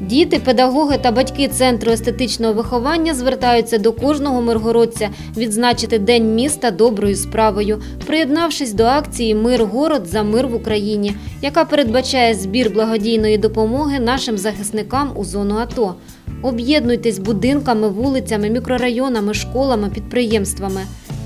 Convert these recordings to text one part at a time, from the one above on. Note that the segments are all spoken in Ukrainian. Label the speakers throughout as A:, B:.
A: Діти, педагоги та батьки центру естетичного виховання звертаються до кожного миргородця відзначити День міста доброю справою, приєднавшись до акції Мир город за мир в Україні, яка передбачає збір благодійної допомоги нашим захисникам у зону АТО. Об'єднуйтесь будинками, вулицями, мікрорайонами, школами, підприємствами.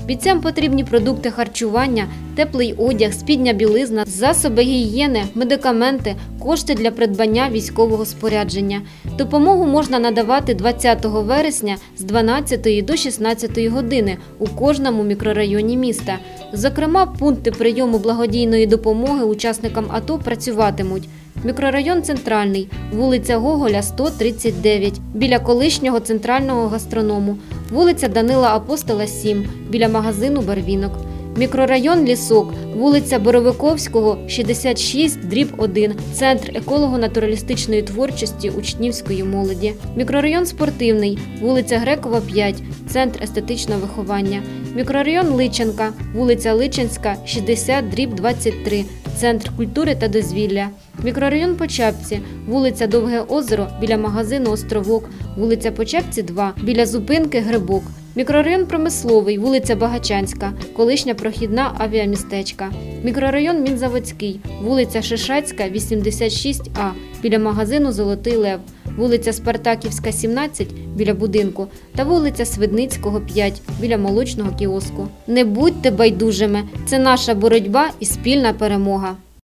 A: Бійцям потрібні продукти харчування, теплий одяг, спідня білизна, засоби гігієни, медикаменти, кошти для придбання військового спорядження. Допомогу можна надавати 20 вересня з 12 до 16 години у кожному мікрорайоні міста. Зокрема, пункти прийому благодійної допомоги учасникам АТО працюватимуть. Мікрорайон Центральний, вулиця Гоголя, 139, біля колишнього центрального гастроному, вулиця Данила Апостола, 7, біля магазину Барвінок. Мікрорайон Лісок, вулиця Боровиковського, 66, дріб 1, центр еколого-натуралістичної творчості учнівської молоді. Мікрорайон Спортивний, вулиця Грекова, 5, центр естетичного виховання. Мікрорайон Личенка, вулиця Личенська, 60, дріб 23, центр культури та дозвілля. Мікрорайон Почапці, вулиця Довге озеро біля магазину Островок, вулиця Почапці 2, біля зупинки Грибок. Мікрорайон Промисловий, вулиця Багачанська, колишня прохідна авіамістечка. Мікрорайон Мінзаводський, вулиця Шишацька, 86А, біля магазину Золотий Лев, вулиця Спартаківська, 17 біля будинку та вулиця Свидницького, 5 біля молочного кіоску. Не будьте байдужими, це наша боротьба і спільна перемога.